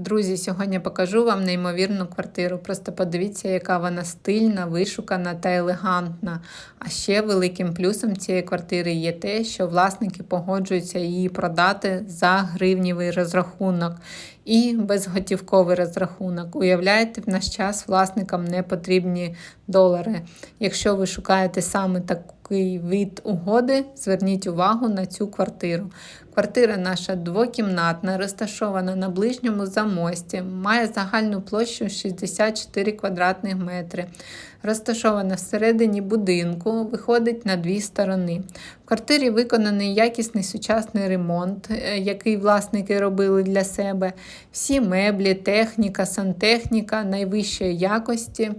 Друзі, сьогодні покажу вам неймовірну квартиру. Просто подивіться, яка вона стильна, вишукана та елегантна. А ще великим плюсом цієї квартири є те, що власники погоджуються її продати за гривнівий розрахунок і безготівковий розрахунок. Уявляєте, в наш час власникам не потрібні долари. Якщо ви шукаєте саме такий вид угоди, зверніть увагу на цю квартиру. Квартира наша двокімнатна, розташована на ближньому замості, має загальну площу 64 квадратних метри. Розташована всередині будинку, виходить на дві сторони. В квартирі виконаний якісний сучасний ремонт, е, який власники робили для себе. Всі меблі, техніка, сантехніка найвищої якості.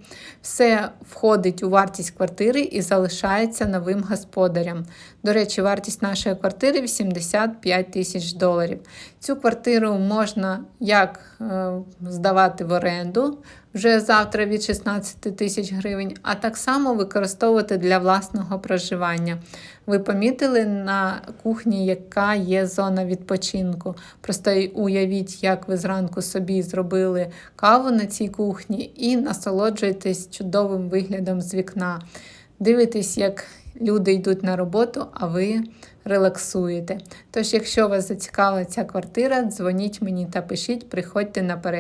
Все входить у вартість квартири і залишається новим господарям. До речі, вартість нашої квартири 85 тисяч доларів. Цю квартиру можна як е, здавати в оренду вже завтра від 16 тисяч гривень, а так само використовувати для власного проживання. Ви помітили на кухні, яка є зона відпочинку. Просто уявіть, як ви зранку собі зробили каву на цій кухні і насолоджуєтесь чудовим виглядом з вікна. Дивитесь, як люди йдуть на роботу, а ви релаксуєте. Тож, якщо вас зацікавила ця квартира, дзвоніть мені та пишіть, приходьте наперед.